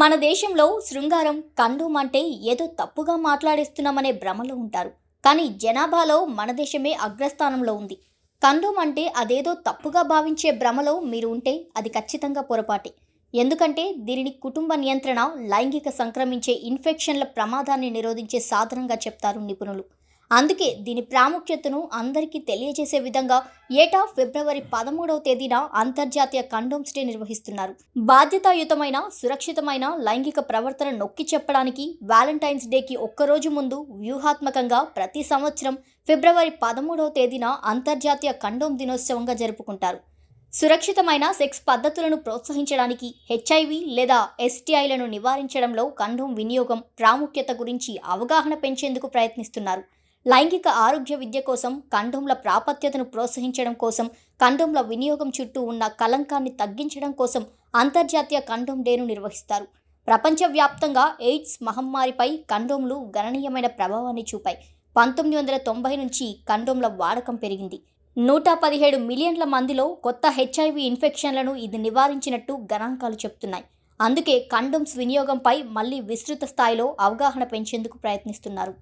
మన దేశంలో శృంగారం కండోమ్ అంటే ఏదో తప్పుగా మాట్లాడేస్తున్నామనే భ్రమలో ఉంటారు. కానీ జనాభాలో మన దేశమే అగ్రస్థానంలో ఉంది. కండోమ్ అంటే అదేదో తప్పుగా భావించే భ్రమలో మీరు ఉంటే అది ఖచ్చితంగా పొరపాటే. ఎందుకంటే దీనిని కుటుంబ నియంత్రణ లైంగిక సంక్రమించే ఇన్ఫెక్షన్ల ప్రమాదాన్ని నిరోధించే సాధనంగా చెప్తారు నిపుణులు. అందుకే దీని ప్రాముఖ్యతను అందరికీ తెలియజేసే విధంగా ఏటా ఫిబ్రవరి పదమూడవ తేదీన అంతర్జాతీయ కండోమ్స్ డే నిర్వహిస్తున్నారు. బాధ్యతాయుతమైన సురక్షితమైన లైంగిక ప్రవర్తన నొక్కి చెప్పడానికి వ్యాలంటైన్స్ డేకి ఒక్కరోజు ముందు వ్యూహాత్మకంగా ప్రతి సంవత్సరం ఫిబ్రవరి పదమూడవ తేదీన అంతర్జాతీయ కండోమ్ దినోత్సవంగా జరుపుకుంటారు. సురక్షితమైన సెక్స్ పద్ధతులను ప్రోత్సహించడానికి హెచ్ఐవి లేదా ఎస్టీఐలను నివారించడంలో కండోమ్ వినియోగం ప్రాముఖ్యత గురించి అవగాహన పెంచేందుకు ప్రయత్నిస్తున్నారు. లైంగిక ఆరోగ్య విద్య కోసం కండోమ్ల ప్రాపత్యతను ప్రోత్సహించడం కోసం కండోమ్ల వినియోగం చుట్టూ ఉన్న కలంకాన్ని తగ్గించడం కోసం అంతర్జాతీయ కండోమ్ డేను నిర్వహిస్తారు. ప్రపంచవ్యాప్తంగా ఎయిడ్స్ మహమ్మారిపై కండోమ్లు గణనీయమైన ప్రభావాన్ని చూపాయి. పంతొమ్మిది వందల తొంభై నుంచి కండోమ్ల వాడకం పెరిగింది. నూట పదిహేడు మిలియన్ల మందిలో కొత్త హెచ్ఐవి ఇన్ఫెక్షన్లను ఇది నివారించినట్టు గణాంకాలు చెప్తున్నాయి. అందుకే కండోమ్స్ వినియోగంపై మళ్ళీ విస్తృత స్థాయిలో అవగాహన పెంచేందుకు ప్రయత్నిస్తున్నారు.